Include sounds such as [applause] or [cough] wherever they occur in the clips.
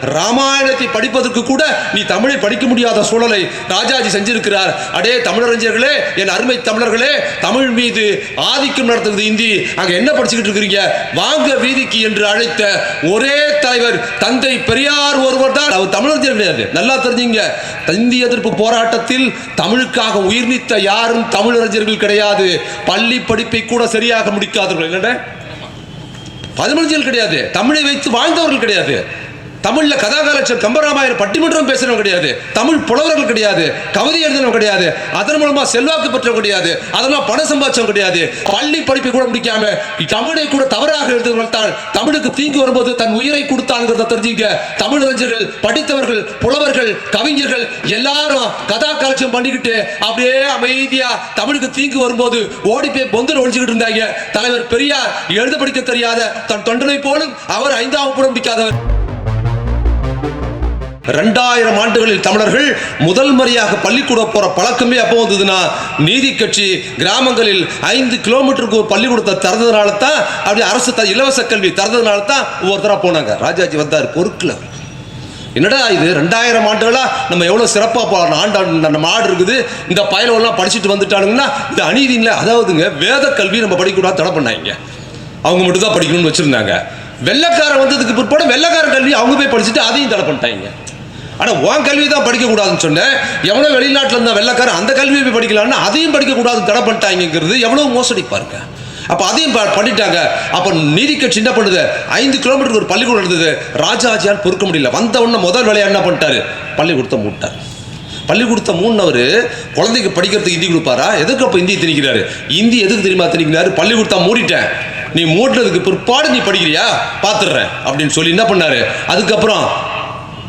ராமாயணத்தை படிப்பதற்கு கூட நீ தமிழை படிக்க முடியாத சூழலை ராஜாஜி செஞ்சிருக்கிறார். அடே தமிழறிஞர்களே என் அருமை தமிழர்களே தமிழ் மீது ஆதிக்கம் நடத்துகிறது இந்தி. அங்கே என்ன படிச்சுக்கிட்டு இருக்கிறீங்க? வாங்க வீதிக்கு என்று அழைத்த ஒரே தலைவர் தந்தை பெரியார் ஒருவர் தான். அவர் தமிழறிஞர் கிடையாது. நல்லா தெரிஞ்சுங்க. இந்திய எதிர்ப்பு போராட்டத்தில் தமிழுக்காக உயிர் நீத்த யாரும் தமிழறிஞர்கள் கிடையாது. பள்ளி படிப்பை கூட சரியாக முடிக்காதவர்கள். என்னடா? பதினஞ்சல் கிடையாது. தமிழை வைத்து வாழ்ந்தவர்கள் கிடையாது. தமிழ்ல கதாகாலட்சர் கம்பராமாயணம் பட்டிமன்றம் பேசுறவங்க கிடையாது. தமிழ் புலவர்கள் கிடையாது. கவிதை எழுதினவங்க கிடையாது. அதன் மூலமா செல்வாக்கு பெற்றவங்க கிடையாது. அதெல்லாம் பணம் சம்பாதிச்சவங்க கிடையாது. பள்ளி படிப்பை கூட முடிக்காம தமிழை கூட தவறாக எழுதுவர்கள் தமிழுக்கு தீங்கு வரும்போது தன் உயிரை கொடுத்தாங்கிறத தெரிஞ்சுங்க. தமிழறிஞர்கள் படித்தவர்கள் புலவர்கள் கவிஞர்கள் எல்லாரும் கதா காலட்சம் பண்ணிக்கிட்டு அப்படியே அமைதியா தமிழுக்கு தீங்கு வரும்போது ஓடி போய் பொந்தில் ஒழிச்சுக்கிட்டு இருந்தாங்க. தலைவர் பெரியார் எழுத படிக்க தெரியாத தன் தொண்டனை போலும் அவர் ஐந்தாவது கூட முடிக்காதவர் ரெண்டாயிரம் ஆண்டுகளில் தமிழர்கள் முதல் முறையாக பள்ளிக்கூடம் போற பழக்கமே அப்போ வந்ததுன்னா நீதி கட்சி கிராமங்களில் ஐந்து கிலோமீட்டருக்கு ஒரு பள்ளிக்கூடத்தை திறந்ததுனால தான் அப்படி அரசு த- இலவச கல்வி திறந்ததுனால தான் ஒவ்வொருத்தராக போனாங்க. ராஜாஜி வந்தார் பொறுக்கல. என்னடா இது ரெண்டாயிரம் ஆண்டுகளாக நம்ம எவ்வளோ சிறப்பாக போகலாம் ஆண்டு நம்ம ஆடு இருக்குது இந்த பயலெல்லாம் படிச்சுட்டு வந்துட்டானுங்கன்னா இது அநீதி இல்லை. அதாவதுங்க வேத கல்வி நம்ம படிக்கக்கூடாது தடை பண்ணாங்க அவங்க மட்டும் தான் படிக்கணும்னு வச்சுருந்தாங்க. வெள்ளக்காரன் வந்ததுக்கு பிற்பாடு வெள்ளைக்கார கல்வி அவங்க போய் படிச்சுட்டு அதையும் தடை பண்ணிட்டாங்க. ஆனால் உன் கல்வி தான் படிக்கக்கூடாதுன்னு சொன்னேன் எவ்வளோ வெளிநாட்டில் இருந்த வெள்ளைக்காரன் அந்த கல்வியை போய் படிக்கலாம்னா அதையும் படிக்கக்கூடாதுன்னு தடை பண்ணிட்டாங்கிறது எவ்வளோ மோசடி பாருங்க அப்போ அதையும் ப- பண்ணிட்டாங்க. அப்போ நீதி கட்சி என்ன பண்ணுது? ஐந்து கிலோமீட்டருக்கு ஒரு பள்ளிக்கூடம் இருந்தது ராஜாஜியால் பொறுக்க முடியல. வந்த உடனே முதல் வேலையாக என்ன பண்ணிட்டாரு? பள்ளிக்கூடத்தை மூட்டார். பள்ளிக்கூடத்தை மூணவர் குழந்தைக்கு படிக்கிறதுக்கு இந்தி கொடுப்பாரா? எதுக்கு அப்போ இந்தியை திணிக்கிறாரு? இந்தி எதுக்கு தெரியுமா திணிக்கிறாரு? பள்ளிக்கூடத்தை மூடிட்டேன். நீ மூட்டினதுக்கு பிற்பாடு நீ படிக்கிறியா? பார்த்துடுறேன் அப்படின்னு சொல்லி என்ன பண்ணாரு? அதுக்கப்புறம்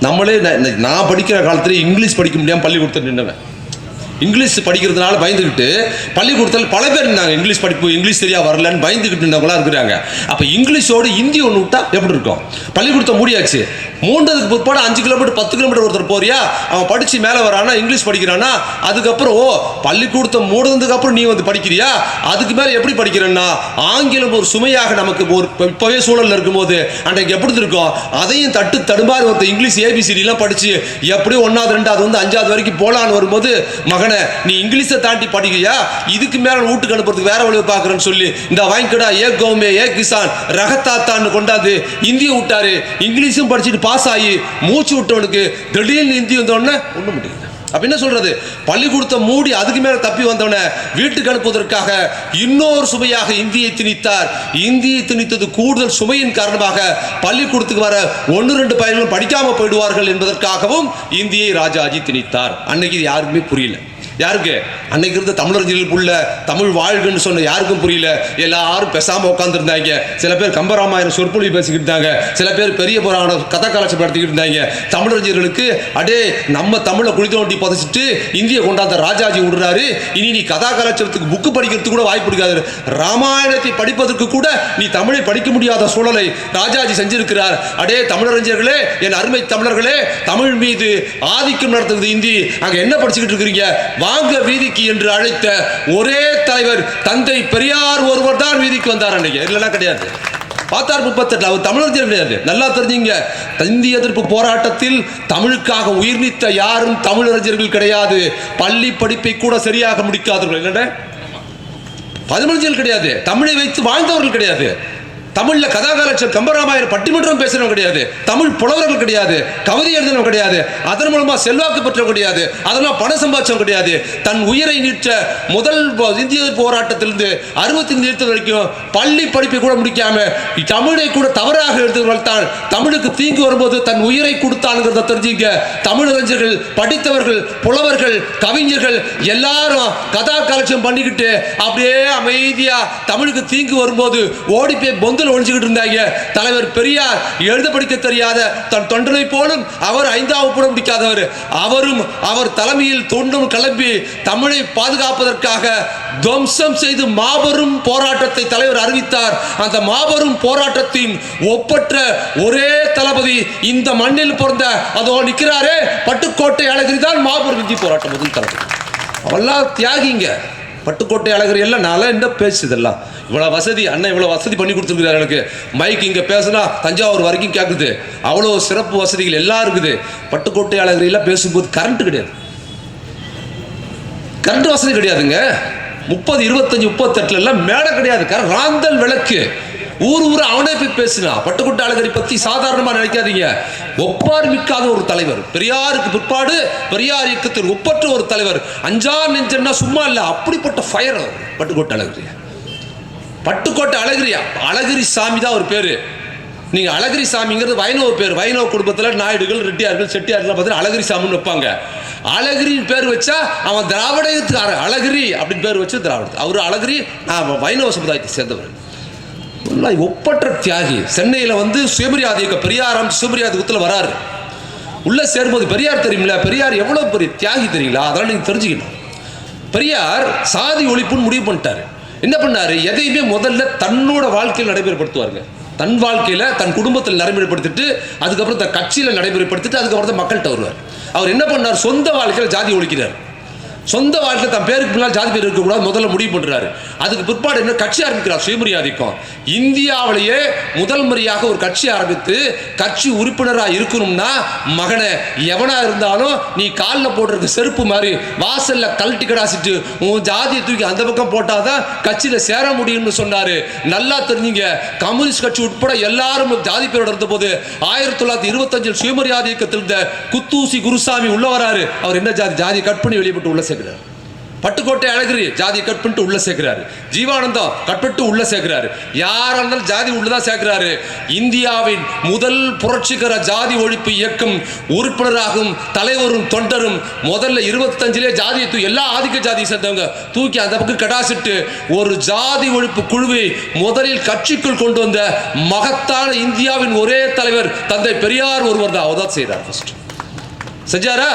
நம்மளே நான் படிக்கிற காலத்தில் இங்கிலீஷ் படிக்க முடியாமல் பள்ளிக்கூடத்தில் நின்றுவேன் இங்கிலீஷ் படிக்கிறதுனால பயந்துக்கிட்டு பள்ளிக்கூடத்தில் பல பேர் இருந்தாங்க. இங்கிலீஷ் படிப்பு இங்கிலீஷ் சரியா வரலன்னு பயந்துக்கிட்டு இருந்தவங்களாம் இருக்கிறாங்க. அப்போ இங்கிலீஷோடு ஹிந்தி ஒன்று விட்டால் எப்படி இருக்கும்? பள்ளிக்கூடத்தை மூடியாச்சு. மூன்றதுக்கு பிற்பாடு அஞ்சு கிலோமீட்டர் பத்து கிலோமீட்டர் ஒருத்தர் போறியா? அவன் படித்து மேலே வரானா இங்கிலீஷ் படிக்கிறானா? அதுக்கப்புறம் ஓ பள்ளிக்கூடத்தை மூடுனதுக்கப்புறம் நீ வந்து படிக்கிறியா? அதுக்கு மேலே எப்படி படிக்கிறேன்னா ஆங்கிலம் ஒரு சுமையாக நமக்கு ஒரு இப்போவே சூழலில் இருக்கும்போது அன்றைக்கு எப்படி இருக்கும் அதையும் தட்டு தடுமாறி ஒருத்தர் இங்கிலீஷ் ஏபிசிடிலாம் படிச்சு எப்படியும் ஒன்றாவது ரெண்டாவது வந்து அஞ்சாவது வரைக்கும் போலான்னு வரும்போது மகன் நீ இங்கிலீஷை தாண்டி படிக்கியா இதுக்கு மேலே வீட்டுக்கு அனுப்புறதுக்கு வேற வழியை பார்க்குறேன்னு சொல்லி இந்த வாங்கிக்கடா ஏ கௌமே ஏ கிசான் ரகத்தாத்தான்னு கொண்டாந்து இந்தியை விட்டாரு. இங்கிலீஷும் படிச்சுட்டு பாஸ் ஆகி மூச்சு விட்டவனுக்கு திடீர்னு இந்தி வந்தோடனே ஒன்றும் முடியல. அப்ப என்ன சொல்றது? பள்ளிக்கூடத்தை மூடி அதுக்கு மேல தப்பி வந்தவன வீட்டுக்கு அனுப்புவதற்காக இன்னொரு சுமையாக இந்தியை திணித்தார். இந்தியை திணித்தது கூடுதல் சுமையின் காரணமாக பள்ளிக்கூடத்துக்கு வர ஒன்று ரெண்டு பையன்களும் படிக்காம போயிடுவார்கள் என்பதற்காகவும் இந்தியை ராஜாஜி திணித்தார். அன்னைக்கு இது யாருக்குமே புரியல. யாருக்கு? அன்னைக்கு இருந்த தமிழறிஞர்கள் உள்ள தமிழ் வாழ்கன்னு சொன்ன யாருக்கும் புரியல. எல்லாரும் பேசாம உட்காந்துருந்தாங்க சில பேர் கம்பராமாயணம் சொற்பொழி பேசிக்கிட்டு இருந்தாங்க. சில பேர் பெரிய புராண கதை கலாச்சாரம் நடத்திக்கிட்டு இருந்தாங்க தமிழறிஞர்களுக்கு அடே நம்ம தமிழை குழி ஒட்டி புதைச்சிட்டு இந்திய கொண்டாந்த ராஜாஜி விடுறாரு. இனி நீ கதா கலாச்சாரத்துக்கு புக்கு படிக்கிறதுக்கு கூட வாய்ப்பு இருக்காது ராமாயணத்தை படிப்பதற்கு கூட நீ தமிழை படிக்க முடியாத சூழலை ராஜாஜி செஞ்சிருக்கிறார். அடே தமிழறிஞர்களே என் அருமை தமிழர்களே தமிழ் மீது ஆதிக்கம் நடத்துவது இந்தி. அங்க என்ன படிச்சுக்கிட்டு இருக்கிறீங்க? வாங்க வீதிக்கு என்று அழைத்த ஒரே தலைவர் தந்தை பெரியார் ஒருவர் தான் வீதிக்கு வந்தார் அன்னைக்கு. இல்லைன்னா கிடையாது. பார்த்தார் முப்பத்தெட்டு அவர் தமிழர் கிடையாது. நல்லா தெரிஞ்சுங்க. இந்திய எதிர்ப்பு போராட்டத்தில் தமிழுக்காக உயிர் நீத்த யாரும் தமிழறிஞர்கள் கிடையாது. பள்ளி படிப்பை கூட சரியாக முடிக்காதவர்கள். என்னென்ன பதினஞ்சல் கிடையாது. தமிழை வைத்து வாழ்ந்தவர்கள் கிடையாது. தமிழ்ல கதாகாலட்சர் கம்பராமாயர் பட்டிமன்றம் பேசுறவங்க கிடையாது. தமிழ் புலவர்கள் கிடையாது. கவிதை எழுதினவங்க கிடையாது. அதன் மூலமா செல்வாக்கு பெற்றவங்க கிடையாது. அதெல்லாம் பணம் சம்பாதிச்சவங்க கிடையாது. தன் உயிரை நீற்ற முதல் இந்திய போராட்டத்திலிருந்து அறுபத்தி நிறுத்த வரைக்கும் பள்ளி படிப்பை கூட முடிக்காம தமிழை கூட தவறாக எழுதுவர்கள் தான் தமிழுக்கு தீங்கு வரும்போது தன் உயிரை கொடுத்தானுங்கிறத தெரிஞ்சுங்க. தமிழறிஞர்கள் படித்தவர்கள் புலவர்கள் கவிஞர்கள் எல்லாரும் கதா கலட்சம் பண்ணிக்கிட்டு அப்படியே அமைதியா தமிழுக்கு தீங்கு வரும்போது ஓடி போய் பொந்தில் ஒழிச்சுக்கிட்டு இருந்தாங்க. தலைவர் பெரியார் எழுத படிக்க தெரியாத தன் தொண்டனை போலும் அவர் ஐந்தாவது கூட முடிக்காதவர். அவரும் அவர் தலைமையில் தொண்டும் கிளம்பி தமிழை பாதுகாப்பதற்காக துவம்சம் செய்து மாபெரும் போராட்டத்தை தலைவர் அறிவித்தார். அந்த மாபெரும் போராட்டத்தின் ஒப்பற்ற ஒரே தளபதி இந்த மண்ணில் பிறந்த அதோ நிற்கிறாரே. பட்டுக்கோட்டை அழகிரி தான் மாபெரும் இந்தி போராட்டம் முதல் தளபதி. அவெல்லாம் தியாகிங்க. பட்டுக்கோட்டை அழகர் எல்லாம் நான் என்ன பேசுதெல்லாம்? இவ்வளோ வசதி அண்ணன் இவ்வளோ வசதி பண்ணி கொடுத்துருக்காரு எனக்கு. மைக் இங்கே பேசுனா தஞ்சாவூர் வரைக்கும் கேட்குது அவ்வளோ சிறப்பு வசதிகள் எல்லாம் இருக்குது. பட்டுக்கோட்டை அழகர் எல்லாம் பேசும்போது கரண்ட் கிடையாது. கரண்ட் வசதி கிடையாதுங்க. முப்பது இருபத்தஞ்சு முப்பத்தெட்டுல எல்லாம் மேடை கிடையாது. ராந்தல் விளக்கு. ஊர் ஊர் அவனே போய் பேசினா. பட்டுக்கோட்டை அழகரி பத்தி சாதாரணமா நினைக்காதீங்க. ஒப்பார் மிக்காத ஒரு தலைவர். பெரியாருக்கு பிற்பாடு பெரியார் இயக்கத்தில் ஒப்பற்ற ஒரு தலைவர். அஞ்சா நெஞ்சன்னா சும்மா இல்ல அப்படிப்பட்ட ஃபயர் பட்டுக்கோட்டை அழகிரியா. பட்டுக்கோட்டை அழகிரியா. அழகிரி சாமி தான் ஒரு பேரு. நீங்க அழகிரி சாமிங்கிறது வைணவ பேர். வைணவ குடும்பத்தில் நாயுடுகள் ரெட்டியார்கள் செட்டியார்கள் பார்த்தீங்கன்னா அழகிரி சாமின்னு வைப்பாங்க. அழகிரின்னு பேர் வச்சா அவன் திராவிடத்துக்காரன். அழகிரி அப்படின்னு பேர் வச்சு திராவிட அவர் அழகிரி நான் வைணவ சமுதாயத்தை சேர்ந்தவர். நல்லா ஒப்பற்ற தியாகி. சென்னையில் வந்து சுயமரியாதை இயக்க பெரியார் ஆரம்பிச்சு சுயமரியாதை குத்தில் வராரு. உள்ளே சேரும்போது பெரியார் தெரியுமில்ல? பெரியார் எவ்வளோ பெரிய தியாகி தெரியுங்களா? அதெல்லாம் நீங்கள் தெரிஞ்சுக்கணும். பெரியார் சாதி ஒழிப்புன்னு முடிவு பண்ணிட்டார். என்ன பண்ணார்? எதையுமே முதல்ல தன்னோட வாழ்க்கையில் நடைமுறைப்படுத்துவாருங்க. தன் வாழ்க்கையில் தன் குடும்பத்தில் நடைமுறைப்படுத்திட்டு அதுக்கப்புறம் தன் கட்சியில் நடைமுறைப்படுத்திட்டு அதுக்கப்புறம் தான் மக்கள்கிட்ட வருவார். அவர் என்ன பண்ணார்? சொந்த வாழ்க்கையில் ஜாதி ஒழிக்கிறார். சொந்த வாழ்க்கையில் தன் பேருக்கு பின்னால் ஜாதி பேர் இருக்கக்கூடாது முதல்ல முடிவு பண்ணுறாரு அதுக்கு பிற்பாடு என்ன கட்சி ஆரம்பிக்கிறார் சுயமரியாதைக்கும் இந்தியாவிலேயே முதல் முறையாக ஒரு கட்சி ஆரம்பித்து கட்சி உறுப்பினராக இருக்கணும்னா மகனை எவனாக இருந்தாலும் நீ காலில் போட்டிருக்க செருப்பு மாதிரி வாசலில் கழட்டி கடாசிட்டு உன் ஜாதியை தூக்கி அந்த பக்கம் போட்டால் தான் கட்சியில் சேர முடியும்னு சொன்னார். நல்லா தெரிஞ்சுங்க கம்யூனிஸ்ட் கட்சி உட்பட எல்லாரும் ஜாதி பேரோட இருந்த போது ஆயிரத்தி தொள்ளாயிரத்தி இருபத்தஞ்சில் சுயமரியாதை இயக்கத்தில் இருந்த குத்தூசி குருசாமி உள்ள வராரு. அவர் என்ன ஜாதி? ஜாதி கட் பண்ணி வெளியிட்டு உள்ள சேர்க்கிறார். பட்டுக்கோட்டை அழகிரி ஜாதியை கட் பண்ணிட்டு உள்ள சேர்க்கிறாரு. ஜீவானந்தம் கட் பண்ணிட்டு உள்ள சேர்க்கிறாரு. யாரா இருந்தாலும் ஜாதி உள்ளதான் சேர்க்கிறாரு. இந்தியாவின் முதல் புரட்சிகர ஜாதி ஒழிப்பு இயக்கம் உறுப்பினராகும் தலைவரும் தொண்டரும் முதல்ல இருபத்தஞ்சிலே ஜாதியை தூ எல்லா ஆதிக்க ஜாதியை சேர்ந்தவங்க தூக்கி அந்த பக்கம் கடாசிட்டு ஒரு ஜாதி ஒழிப்பு குழுவை முதலில் கட்சிக்குள் கொண்டு வந்த மகத்தான இந்தியாவின் ஒரே தலைவர் தந்தை பெரியார் ஒருவர் தான். அவர் தான் செய்கிறார் ஃபர்ஸ்ட் செஞ்சாரா?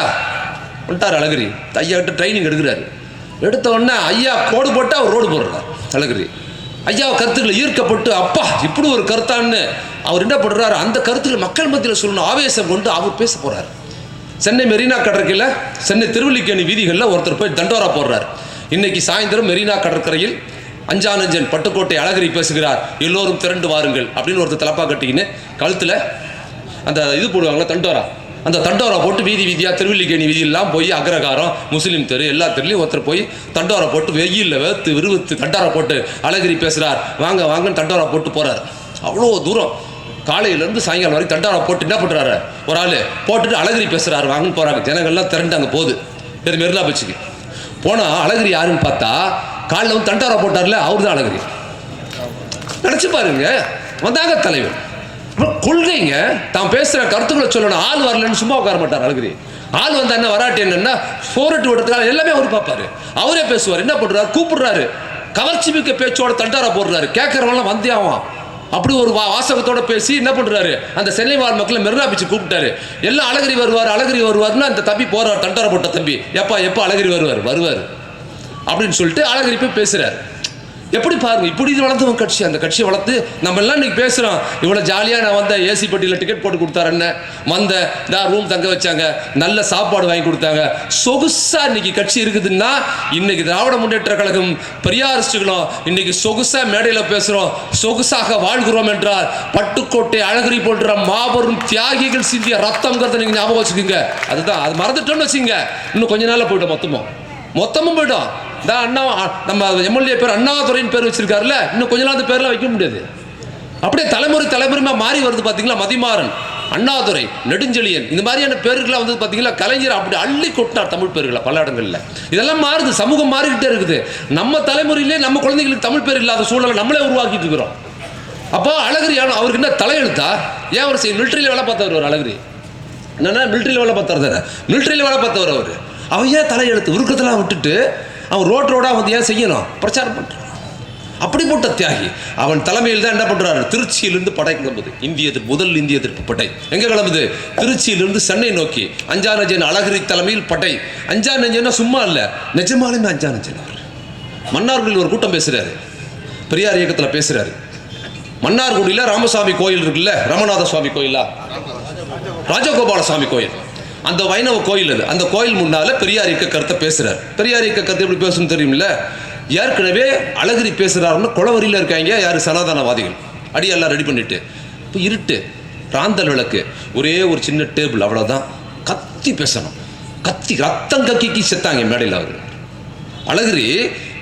வந்துட்டார் அழகிரி. ஐயா கிட்ட ட்ரைனிங் எடுக்கிறாரு. எடுத்த உடனே ஐயா கோடு போட்டு அவர் ரோடு போடுறார். அழகிரி. ஐயா கருத்துக்களை ஈர்க்கப்பட்டு அப்பா இப்படி ஒரு கருத்தான்னு அவர் என்ன பண்ணுறாரு அந்த கருத்துக்கள் மக்கள் மத்தியில் சொல்லணும். ஆவேசம் கொண்டு அவர் பேச போகிறார் சென்னை மெரினா கடற்கரையில் சென்னை திருவல்லிக்கேணி வீதிகளில் ஒருத்தர் போய் தண்டோரா போடுறார். இன்னைக்கு சாயந்தரம் மெரினா கடற்கரையில் அஞ்சானஞ்சன் பட்டுக்கோட்டை அழகிரி பேசுகிறார். எல்லோரும் திரண்டு வாருங்கள் அப்படின்னு ஒருத்தர் தலப்பா கட்டிக்கின்னு கழுத்தில் அந்த இது போடுவாங்களா தண்டோரா. அந்த தண்டோரா போட்டு வீதி வீதியாக திருவில்லிக்கேணி வீதியெல்லாம் போய் அக்ரகாரம் முஸ்லீம் தெரு எல்லா தெருலையும் ஒருத்தர் போய் தண்டோரா போட்டு வெயிலில் வேர்த்து விறுவித்து தண்டோரா போட்டு அழகிரி பேசுகிறார் வாங்க வாங்கன்னு தண்டோரா போட்டு போகிறார் அவ்வளோ தூரம் காலையிலேருந்து சாயங்காலம் வரைக்கும் தண்டோரா போட்டு என்ன பண்ணுறாரு ஒரு ஆள் போட்டுட்டு அழகிரி பேசுகிறாரு வாங்கன்னு போகிறாங்க ஜனங்கள்லாம் திரண்டு அங்கே போகுது. பேர் மெரினா பீச்சுக்கு. போனால் அழகிரி யாருன்னு பார்த்தா காலைல வந்து தண்டோரா போட்டார்ல அவர் தான் அழகிரி. நினச்சி பாருங்க. வந்தாங்க தலைவர். கொள்கைங்க. தான் பேசுகிற கருத்துக்களை சொல்லணும். ஆள் வரலன்னு சும்மா உட்கார மாட்டார் அழகிரி ஆள் வந்தா என்ன வராட்டி என்னன்னா போரட்டு விடுறதுக்காக எல்லாமே அவர் பார்ப்பாரு. அவரே பேசுவார். என்ன பண்ணுறாரு கூப்பிடுறாரு. கவர்ச்சி மிக்க பேச்சோட தண்டாரா போடுறாரு. கேட்கறவங்களாம் வந்தே ஆவான். அப்படி ஒரு வா வாசகத்தோட பேசி என்ன பண்ணுறாரு அந்த சென்னை வாழ் மக்களை மெரினா பீச்சு கூப்பிட்டாரு. எல்லாம் அழகிரி வருவார் அழகிரி வருவார்னு அந்த தம்பி போறார் தண்டார போட்ட தம்பி. எப்பா எப்போ அழகிரி வருவார்? வருவார். அப்படின்னு சொல்லிட்டு அழகிரி போய் பேசுகிறார் எப்படி பாருங்க இப்படி இது வளர்ந்தவன் கட்சி அந்த கட்சியை வளர்த்து நம்ம எல்லாம் இன்னைக்கு பேசுறோம். இவ்வளவு ஜாலியா நான் வந்த ஏசி பெட்டியில் டிக்கெட் போட்டு கொடுத்தாரு என்ன வந்த நான் ரூம் தங்க வச்சாங்க நல்ல சாப்பாடு வாங்கி கொடுத்தாங்க. சொகுசா இன்னைக்கு கட்சி இருக்குதுன்னா இன்னைக்கு திராவிட முன்னேற்ற கழகம் பெரியாரிஸ்டுகளும் இன்னைக்கு சொகுசா மேடையில பேசுறோம். சொகுசாக வாழ்கிறோம் என்றால் பட்டுக்கோட்டை அழகிரி போன்ற மாபெரும் தியாகிகள் சிந்திய ரத்தம்ங்கிறத நீங்க ஞாபகம் வச்சுக்கோங்க. அதுதான் அது மறந்துட்டோம்னு வச்சுங்க இன்னும் கொஞ்ச நாளில் போயிட்டோம் மொத்தமும். மொத்தமும் போயிட்டோம் தான் அண்ணா நம்ம எம்எல்ஏ பேர் அண்ணாதுரைன்னு பேர் வச்சிருக்காருல்ல இன்னும் கொஞ்ச நாள் பேர்லாம் வைக்க முடியாது. அப்படியே தலைமுறை தலைமுறைமா மாறி வருது பார்த்தீங்களா மதிமாறன் அண்ணாதுரை நெடுஞ்செழியன் இந்த மாதிரியான பேர்கள்லாம் வந்து பார்த்தீங்களா கலைஞர் அப்படி அள்ளி கொட்டினார் தமிழ் பேர்களை பல இடங்களில். இதெல்லாம் மாறுது சமூகம் மாறிக்கிட்டே இருக்குது. நம்ம தலைமுறையிலே நம்ம குழந்தைங்களுக்கு தமிழ் பேர் இல்லாத சூழலை நம்மளே உருவாக்கிட்டு இருக்கிறோம். அப்போ அழகிரி ஆனால் அவருக்கு என்ன தலையெழுத்தா? ஏன் அவர் செய்ய மிலிட்டரியில் வேலை பார்த்தவர் அவர் அழகிரி. என்னன்னா மிலிட்டரியில் வேலை பார்த்தார் தானே? மிலிட்டரியில் வேலை பார்த்தவர் அவர். அவன் ஏன் தலையெழுத்து? உருக்கத்தெல்லாம் விட்டுட்டு அவன் ரோட் ரோடாக வந்து ஏன் செய்யணும்? பிரச்சாரம் பண்ணுறான் அப்படிப்பட்ட தியாகி அவன் தலைமையில் தான் என்ன பண்ணுறாரு திருச்சியிலிருந்து படை கிளம்புது. இந்திய முதல் இந்திய எதிர்ப்பு படை. எங்கே கிளம்புது? திருச்சியிலிருந்து சென்னை நோக்கி. அஞ்சானஜன் அழகிரி தலைமையில் படை. அஞ்சானஜன்னா சும்மா இல்லை நிஜமாலுமே அஞ்சானஜன் அவர். மன்னார்குடியில் ஒரு கூட்டம் பேசுகிறாரு பெரியார் இயக்கத்தில் பேசுகிறாரு மன்னார்குடியில் ராமசாமி கோயில் இருக்குல்ல ரமநாத சுவாமி கோயிலா? ராஜகோபால சுவாமி கோயில். அந்த வைணவ கோயில் அது. அந்த கோயில் முன்னால பெரியார் இயக்க கருத்தை பேசுகிறார் பெரியார் இயக்க கருத்தை எப்படி பேசணும் தெரியுமில்ல? ஏற்கனவே அழகிரி பேசுகிறாருன்னு குளவரியில் இருக்காங்க யார்? சனாதனவாதிகள். அடி எல்லாம் ரெடி பண்ணிட்டு. இப்போ இருட்டு ராந்தல் விளக்கு. ஒரே ஒரு சின்ன டேபிள் அவ்வளோதான் கத்தி பேசணும். கத்தி ரத்தம் கக்கிக்கு செத்தாங்க மேடையில் அவர். அழகிரி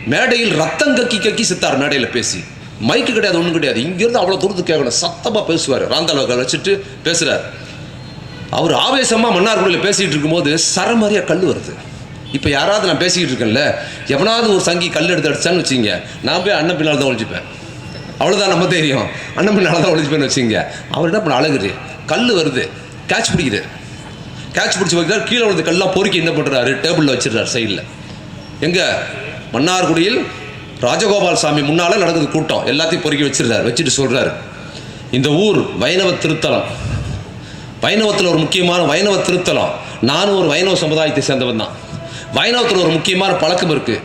மேடையில் ரத்தம் கக்கி கக்கி செத்தார் மேடையில் பேசி. மைக்கு கிடையாது ஒன்றும் கிடையாது. இங்கேருந்து அவ்வளோ தூரத்துக்கு கேட்கணும் சத்தமாக பேசுவார். ராந்தல் வச்சுட்டு பேசுகிறார் அவர் ஆவேசமாக மன்னார்குடியில் பேசிகிட்டு இருக்கும்போது சரமாரியாக கல் வருது. இப்போ யாராவது நான் பேசிக்கிட்டு இருக்கேன்ல எவனாவது ஒரு சங்கி கல் எடுத்து அடிச்சான்னு வச்சுங்க நான் போய் அண்ணன் பின்னால் தான் ஒழிச்சுப்பேன் அவ்வளோதான் நம்ம தெரியும். அண்ணன் பின்னால் தான் ஒழிச்சுப்பேன்னு வச்சுங்க அவர் என்ன பண்ண அழகுது. கல் வருது. கேட்ச் பிடிக்குது. கேட்ச் பிடிச்சி வைக்கிறார் கீழே விழுந்து கல்லாம் பொறுக்கி என்ன பண்ணுறாரு டேபிளில் வச்சிடுறாரு சைடில் எங்கே? மன்னார்குடியில் ராஜகோபால் சாமி முன்னால் நடக்குது கூட்டம். எல்லாத்தையும் பொறுக்கி வச்சிடுறாரு. வச்சுட்டு சொல்கிறாரு இந்த ஊர் வைணவ திருத்தலம். வைணவத்தில் ஒரு முக்கியமான வைணவ திருத்தலம். நானும் ஒரு வைணவ சமுதாயத்தை சேர்ந்தவன் தான். வைணவத்தில் ஒரு முக்கியமான பழக்கம் இருக்குது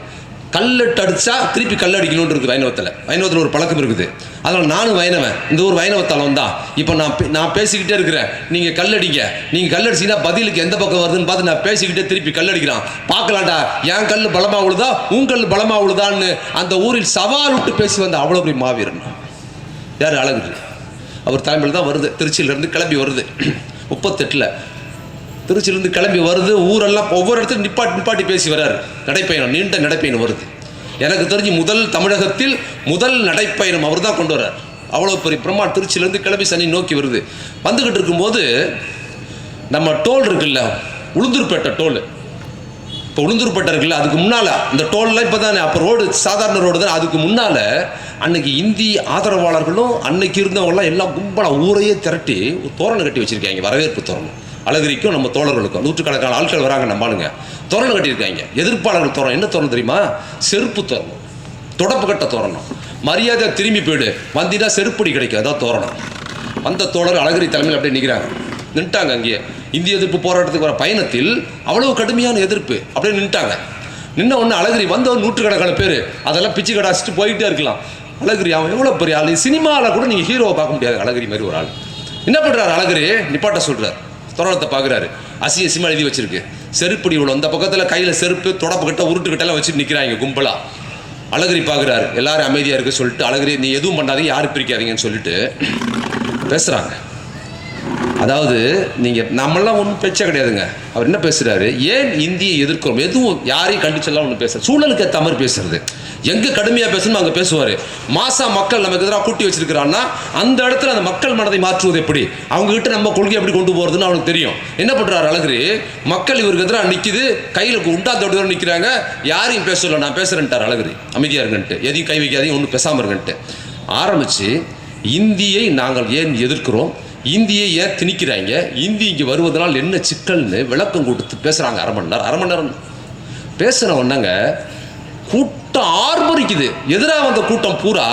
கல்லட்டு அடித்தா திருப்பி கல் அடிக்கணும்னு இருக்குது வைணவத்தில். வைணவத்தில் ஒரு பழக்கம் இருக்குது. அதனால் நானும் வைணவன். இந்த ஒரு வைணவ தலம் தான். இப்போ நான் பே- நான் பேசிக்கிட்டே இருக்கிறேன். நீங்கள் கல்லடிங்க நீங்கள் கல்லடிச்சிங்கன்னா பதிலுக்கு எந்த பக்கம் வருதுன்னு பார்த்து நான் பேசிக்கிட்டே திருப்பி கல்லடிக்கிறான் பார்க்கலாம்டா. என் கல் பலமாக உழுதா? உன் கல் பலமாக உழுதான்னு அந்த ஊரில் சவால் விட்டு பேசி வந்த அவ்வளோ பெரிய மாவீரன் யார் அழகு அவர் தலைமையில் தான் வருது. திருச்சியிலேருந்து கிளம்பி வருது. [clears throat] முப்பத்தெட்டில். திருச்சியிலேருந்து கிளம்பி வருது. ஊரெல்லாம் ஒவ்வொரு இடத்துலையும் நிப்பாட்டி நிப்பாட்டி பேசி வராரு. நடைப்பயணம் நீண்ட நடைப்பயணம் வருது. எனக்கு தெரிஞ்சு முதல் தமிழகத்தில் முதல் நடைப்பயணம் அவர் தான் கொண்டு வர்றார் அவ்வளோ பெரிய பிரம்மா திருச்சியிலேருந்து கிளம்பி சனி நோக்கி வருது. வந்துக்கிட்டு இருக்கும்போது நம்ம டோல் இருக்குல்ல உளுந்தூர்பேட்டை டோல். இப்போ உளுந்தூர்பேட்டை இருக்குல்ல அதுக்கு முன்னால் இந்த டோல்லாம் இப்போ தானே அப்போ ரோடு சாதாரண ரோடு தான் அதுக்கு முன்னால் அன்னைக்கு இந்தி ஆதரவாளர்களும் அன்னைக்கு இருந்தவங்களாம் எல்லாம் கும்பலாக ஊரையே திரட்டி ஒரு தோரணம் கட்டி வச்சுருக்காங்க வரவேற்பு தோரணம் அழகிரிக்கும் நம்ம தோழர்களுக்கும். நூற்றுக்கணக்கான ஆட்கள் வராங்க நம்ம ஆளுங்க. தோரணம் கட்டியிருக்காங்க. எதிர்ப்பாளர்கள் தோரணம் என்ன தோரணம் தெரியுமா? செருப்பு தோரணம் தொடப்பு கட்ட தோரணம். மரியாதை திரும்பி போயிடு. வந்தினா செருப்படி கிடைக்கும் அதான் தோரணம். அந்த தோழர் அழகிரி தலைமையில் அப்படியே நிற்கிறாங்க நின்ட்டாங்க அங்கேயே. இந்திய எதிர்ப்பு போராட்டத்துக்கு வர பயணத்தில் அவ்வளவு கடுமையான எதிர்ப்பு. அப்படியே நின்ட்டாங்க. நின்ன ஒன்று அழகிரி வந்தவன் நூற்றுக்கணக்கான பேர். அதெல்லாம் பிச்சு கடாச்சிட்டு போயிட்டே இருக்கலாம். அழகிரி அவன் எவ்வளோ பெரிய ஆள்? சினிமாவில் கூட நீங்கள் ஹீரோவை பார்க்க முடியாது. அழகிரி மாதிரி ஒரு ஆள். என்ன பண்ணுறாரு அழகிரி? நிப்பாட்ட சொல்கிறார் தொடரத்தை பார்க்குறாரு. அசிங்க சினிமா எழுதி வச்சிருக்கு. செருப்படி இவ்வளோ அந்த பக்கத்தில் கையில் செருப்பு தொடப்புக்கிட்ட உருட்டுக்கிட்டலாம் வச்சுட்டு நிற்கிறாங்க கும்பலாக அழகிரி பார்க்குறாரு. எல்லாரும் அமைதியாக இருக்க சொல்லிட்டு அழகிரி நீ எதுவும் பண்ணாதீங்க. யாரும் பிரிக்காதீங்கன்னு சொல்லிட்டு பேசுகிறாங்க அதாவது நீங்கள் நம்மளாம் ஒன்றும் பேச்சே கிடையாதுங்க. அவர் என்ன பேசுகிறாரு ஏன் இந்தியை எதிர்க்கிறோம்? எதுவும் யாரையும் கண்டிச்செல்லாம் ஒன்று பேச சூழலுக்கு ஏற்ற மாதிரி பேசுறது. எங்கே கடுமையாக பேசணும் அங்கே பேசுவார். மாசா மக்கள் நமக்கு எதிராக கூட்டி வச்சிருக்கிறான்னா அந்த இடத்துல அந்த மக்கள் மனதை மாற்றுவது எப்படி? அவங்ககிட்ட நம்ம கொள்கை எப்படி கொண்டு போகிறதுன்னு அவனுக்கு தெரியும். என்ன பண்ணுறாரு அழகிரி? மக்கள் இவருக்கு எதிராக நிற்கிது கையில் உண்டா தொடுதோடு நிற்கிறாங்க யாரையும் பேசல நான் பேசுகிறேன்ட்டார் அழகிரி. அமைதியாக இருங்கன்ட்டு. எதையும் கை வைக்காதையும் ஒன்றும் பேசாமல் இருங்கன்ட்டு. ஆரம்பித்து இந்தியை நாங்கள் ஏன் எதிர்க்கிறோம்? இந்தியை ஏன் திணிக்கிறாங்க. இந்தி இங்கே வருவதனால் என்ன சிக்கல்னு விளக்கம் கொடுத்து பேசுகிறாங்க அரை மணி நேரம். அரை மணி நேரம் பேசுகிற உடனேங்க கூட்டம் ஆர்ப்பரிக்குது. எதிராக வந்த கூட்டம் பூரா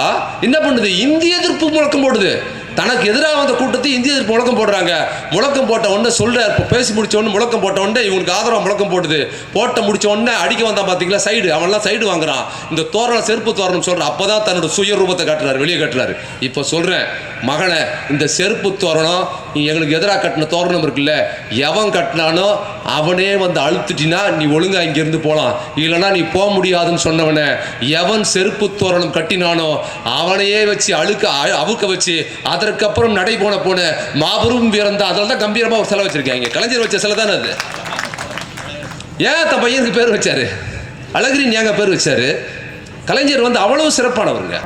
என்ன பண்ணுது? இந்திய எதிர்ப்பு முழக்கம் போடுது. தனக்கு எதிராக வந்த கூட்டத்தை இந்திய எதிர்ப்பு முழக்கம் போடுறாங்க. முழக்கம் போட்ட உடனே சொல்கிற இப்போ பேசி முடிச்ச உடனே முழக்கம் போட்ட உடனே இவங்களுக்கு ஆதரவு முழக்கம் போடுது. போட்ட முடிச்ச உடனே அடிக்க வந்தான் பார்த்தீங்களா சைடு. அவன்லாம் சைடு வாங்குறான். இந்த தோரணம் செருப்பு தோரணம் அப்போ தான் தன்னோட சுய ரூபத்தை காட்டுறாரு வெளியே காட்டுறாரு. இப்போ சொல்கிறேன் மகனை இந்த செருப்பு தோரணம் நீ எங்களுக்கு எதிராக கட்டின தோரணம் இருக்குல்ல எவன் கட்டினானோ அவனே வந்து அழுத்துட்டினா நீ ஒழுங்கா இங்கேருந்து போகலாம் இல்லைன்னா நீ போக முடியாதுன்னு சொன்னவனை எவன் செருப்பு தோரணம் கட்டினானோ அவனையே வச்சு அழுக்க அவுக்க வச்சு அதற்கப்புறம் நடை போன போன மாபெரும் வீரம் தான். அதில் தான் கம்பீரமாக ஒரு சிலை வச்சிருக்காங்க கலைஞர் வச்ச சிலை தானே அது? ஏன் தன் பையனுக்கு பேர் வச்சாரு? அழகிரின் ஏங்க பேர் வச்சாரு? கலைஞர் வந்து அவ்வளவு சிறப்பானவருங்க.